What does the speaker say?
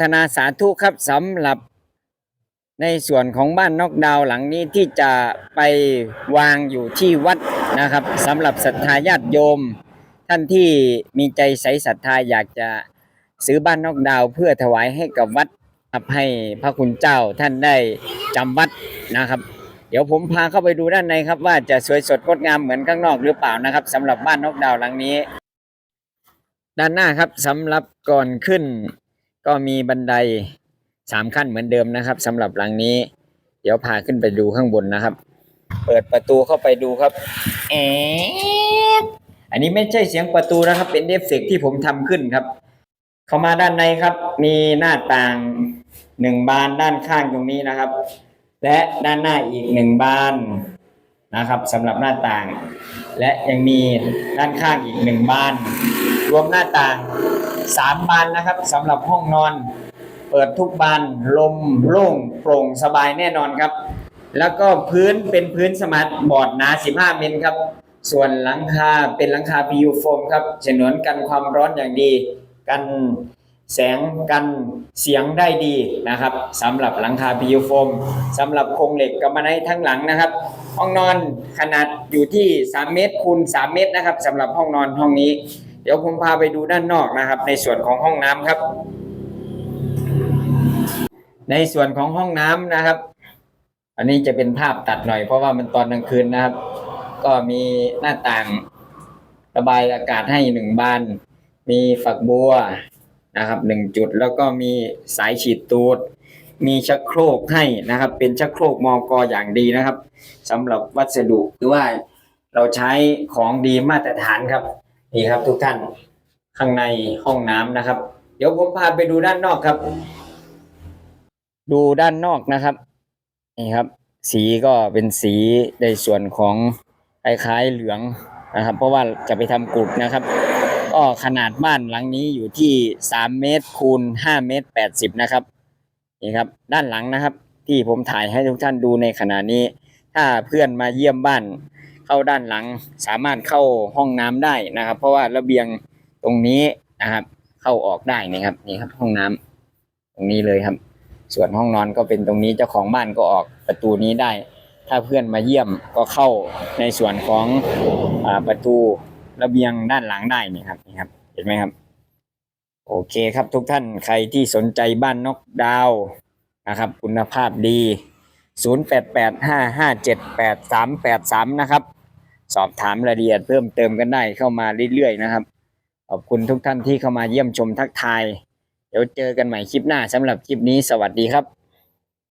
ทนาสาธุครับสำหรับในส่วนของบ้านนอกดาวหลังนี้ที่จะไปวางอยู่ที่วัดนะครับสำหรับศรัทธาญาติโยม ท่านที่มีใจใสศรัทธาอยากจะซื้อบ้านนอกดาวเพื่อถวายให้กับวัดครับให้พระคุณเจ้าท่านได้จำวัดนะครับ เดี๋ยวผมพาเข้าไปดูด้านในครับ ว่าจะสวยสดงดงามเหมือนข้างนอกหรือเปล่านะครับสำหรับบ้านนอกดาวหลังนี้ ด้านหน้าครับสำหรับก่อนขึ้น ก็มีบันไดสามขั้นเหมือนเดิมนะครับสำหรับหลังนี้ เดี๋ยวพาขึ้นไปดูข้างบนนะครับ เปิดประตูเข้าไปดูครับแอดอันนี้ไม่ใช่เสียงประตูนะครับ เป็นเอฟเฟกที่ผมทำขึ้นครับ เข้ามาด้านในครับ มีหน้าต่างหนึ่งบานด้านข้างตรงนี้นะครับ และด้านหน้าอีกหนึ่งบานนะครับสำหรับหน้าต่าง และยังมีด้านข้างอีกหนึ่งบาน รวมหน้าต่าง สามบานนะครับสำหรับห้องนอน เปิดทุกบานลมโล่งโปร่งสบายแน่นอนครับ แล้วก็พื้นเป็นพื้นสมาร์ทบอร์ดหนา 15มิลครับ ส่วนหลังคาเป็นหลังคา PU โฟมครับฉนวนกันความร้อนอย่างดี กันแสงกันเสียงได้ดีนะครับสำหรับหลังคา PU โฟมสำหรับโครงเหล็กกับมาไนทั้งหลังนะครับ ห้องนอนขนาดอยู่ที่ 3 เมตรคูณ3เมตรนะครับสำหรับห้องนอนห้องนี้ เดี๋ยวผมพาไปดูด้านนอกนะครับ ในส่วนของห้องน้ำครับ ในส่วนของห้องน้ำนะครับ อันนี้จะเป็นภาพตัดหน่อย เพราะว่ามันตอนกลางคืนนะครับ ก็มีหน้าต่างระบายอากาศให้หนึ่งบาน มีฝักบัวนะครับหนึ่งจุดแล้วก็มีสายฉีดตูด มีชักโครกให้นะครับ เป็นชักโครกมอกออย่างดีนะครับสำหรับวัสดุหรือว่าเราใช้ของดีมาตรฐานครับ นี่ครับทุกท่านข้างในห้องน้ำนะครับ เดี๋ยวผมพาไปดูด้านนอกครับ ดูด้านนอกนะครับ นี่ครับ สีก็เป็นสีในส่วนของคล้ายๆเหลืองนะครับ เพราะว่าจะไปทำกรุดนะครับก็ขนาดบ้านหลังนี้อยู่ที่สามเมตรคูณห้าเมตรแปดสิบนะครับนี่ครับ ด้านหลังนะครับ ที่ผมถ่ายให้ทุกท่านดูในขณะนี้ ถ้าเพื่อนมาเยี่ยมบ้าน เข้าด้านหลัง สามารถเข้าห้องน้ำได้นะครับ เพราะว่าระเบียงตรงนี้นะครับ เข้าออกได้นี่ครับนี่ครับ ห้องน้ำตรงนี้เลยครับ ส่วนห้องนอนก็เป็นตรงนี้เจ้าของบ้านก็ออกประตูนี้ได้ ถ้าเพื่อนมาเยี่ยมก็เข้าในส่วนของอประตูระเบียงด้านหลังได้นี่ครับนี่ครับ เห็นไหมครับ โอเคครับทุกท่านใครที่สนใจบ้านนกดาวนะครับ คุณภาพดี 0885578383 นะครับ สอบถามรายละเอียดเพิ่มเติมกันได้เข้ามาเรื่อยๆนะครับ ขอบคุณทุกท่านที่เข้ามาเยี่ยมชมทักทาย เดี๋ยวเจอกันใหม่คลิปหน้าสำหรับคลิปนี้สวัสดีครับ